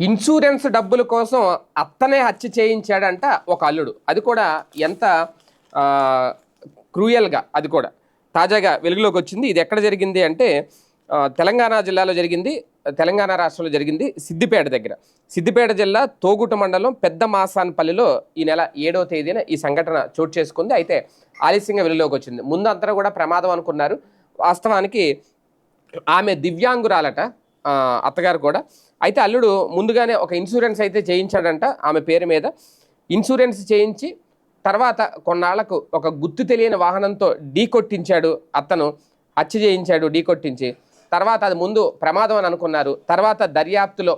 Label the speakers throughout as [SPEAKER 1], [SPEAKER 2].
[SPEAKER 1] Insurance డబ్బుల కోసం అత్తనే హత్య చేయించాడంట ఒక అల్లుడు. అది కూడా ఎంత క్రూయల్గా అది కూడా. తాజాగా వెలుగులోకి వచ్చింది. ఇది ఎక్కడ జరిగింది అంటే తెలంగాణ జిల్లాలో జరిగింది తెలంగాణ రాష్ట్రంలో జరిగింది సిద్దిపేట దగ్గర. సిద్దిపేట జిల్లా తోగుట మండలం పెద్ద మాసాన్పల్లిలో ఈ నెల ఏడవ తేదీన ఈ సంఘటన చోటు చేసుకుంది. అయితే ఆలస్యంగా వెలుగులోకి వచ్చింది. ముందు అంతా కూడా ప్రమాదం అనుకున్నారు. వాస్తవానికి ఆమె దివ్యాంగురాలట. అత్తగారు కూడా. అయితే అల్లుడు ముందుగానే ఒక ఇన్సూరెన్స్ అయితే చేయించాడంట ఆమె పేరు మీద. ఇన్సూరెన్స్ చేయించి తర్వాత కొన్నాళ్ళకు ఒక గుర్తు తెలియని వాహనంతో ఢీ కొట్టించాడు అతను హత్య చేయించాడు ఢీ కొట్టించి. తర్వాత అది ముందు ప్రమాదం అని అనుకున్నారు. తర్వాత దర్యాప్తులో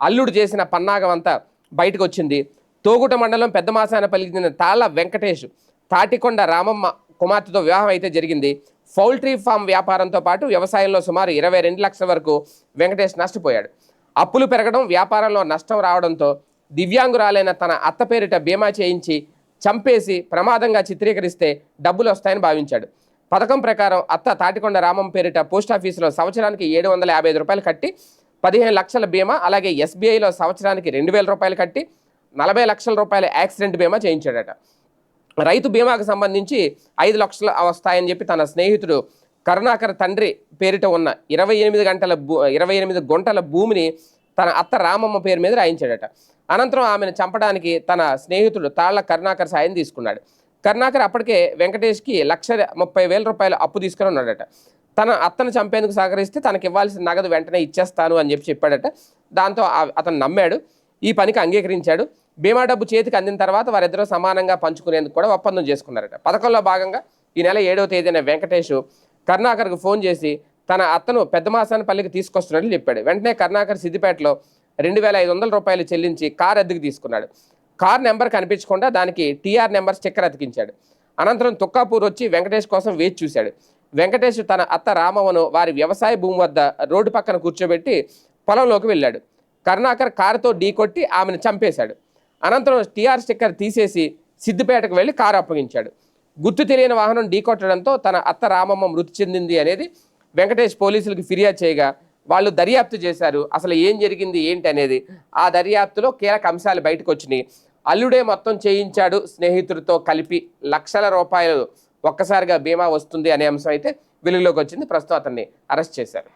[SPEAKER 1] అల్లుడు చేసిన పన్నాగం అంతా బయటకు వచ్చింది తోగుట మండలం పెద్ద మాసానపల్లికి చెందిన తాళ్ళ వెంకటేష్ తాటికొండ రామమ్మ కుమార్తెతో వివాహం అయితే జరిగింది. పౌల్ట్రీ ఫామ్ వ్యాపారంతో పాటు వ్యవసాయంలో సుమారు ఇరవై రెండు లక్షల వరకు వెంకటేష్ నష్టపోయాడు. అప్పులు పెరగడం వ్యాపారంలో నష్టం రావడంతో దివ్యాంగురాలైన తన అత్త పేరిట బీమా చేయించి చంపేసి ప్రమాదంగా చిత్రీకరిస్తే డబ్బులు వస్తాయని భావించాడు. పథకం ప్రకారం అత్త తాటికొండ రామం పేరిట పోస్ట్ ఆఫీసులో సంవత్సరానికి ఏడు వందల యాభై ఐదు రూపాయలు కట్టి పదిహేను లక్షల బీమా అలాగే ఎస్బీఐలో సంవత్సరానికి రెండు వేల రూపాయలు కట్టి నలభై లక్షల రూపాయల యాక్సిడెంట్ బీమా చేయించాడట. రైతు బీమాకు సంబంధించి ఐదు లక్షలు వస్తాయని చెప్పి తన స్నేహితుడు కరుణాకర్ తండ్రి పేరిట ఉన్న ఇరవై ఎనిమిది గంటల భూ ఇరవై ఎనిమిది గుంటల భూమిని తన అత్త రామమ్మ పేరు మీద రాయించాడట. అనంతరం ఆమెను చంపడానికి తన స్నేహితుడు తాళ్ళ కరుణాకర్ సాయం తీసుకున్నాడు. కరుణాకర్ అప్పటికే వెంకటేష్కి లక్ష ముప్పై వేల రూపాయలు అప్పు తీసుకుని ఉన్నాడట. తన అత్తను చంపేందుకు సహకరిస్తే తనకి ఇవ్వాల్సిన నగదు వెంటనే ఇచ్చేస్తాను అని చెప్పి చెప్పాడట. దాంతో అతను నమ్మాడు. ఈ పనికి అంగీకరించాడు. బీమా డబ్బు చేతికి అందిన తర్వాత వారిద్దరూ సమానంగా పంచుకునేందుకు కూడా ఒప్పందం చేసుకున్నారట. పథకంలో భాగంగా ఈ నెల ఏడవ తేదీన వెంకటేష్ కర్ణాకర్కు ఫోన్ చేసి తన అత్తను పెద్ద మాసానపల్లికి తీసుకొస్తున్నట్లు చెప్పాడు. వెంటనే కర్ణాకర్ సిద్దిపేటలో రెండు వేల ఐదు వందల రూపాయలు చెల్లించి కార్ అద్దెకు తీసుకున్నాడు. కార్ నెంబర్ కనిపించకుండా దానికి టీఆర్ నెంబర్ స్టిక్కర్ అతికించాడు. అనంతరం తుక్కాపూర్ వచ్చి వెంకటేష్ కోసం వేచి చూశాడు. వెంకటేష్ తన అత్త రామవను వారి వ్యవసాయ భూమి వద్ద రోడ్డు పక్కన కూర్చోబెట్టి పొలంలోకి వెళ్ళాడు. కర్ణాకర్ కారుతో ఢీకొట్టి ఆమెను చంపేశాడు. అనంతరం టీఆర్ స్టిక్కర్ తీసేసి సిద్దిపేటకు వెళ్ళి కారు అప్పగించాడు. గుర్తు తెలియని వాహనం ఢీకొట్టడంతో తన అత్త రామమ్మ మృతి చెందింది అనేది వెంకటేష్ పోలీసులకు ఫిర్యాదు చేయగా వాళ్ళు దర్యాప్తు చేశారు. అసలు ఏం జరిగింది ఏంటి అనేది ఆ దర్యాప్తులో కీలక అంశాలు బయటకు వచ్చినాయి. అల్లుడే మొత్తం చేయించాడు స్నేహితుడితో కలిపి లక్షల రూపాయలు ఒక్కసారిగా బీమా వస్తుంది అనే అంశం అయితే వెలుగులోకి వచ్చింది. ప్రస్తుతం అతన్ని అరెస్ట్ చేశారు.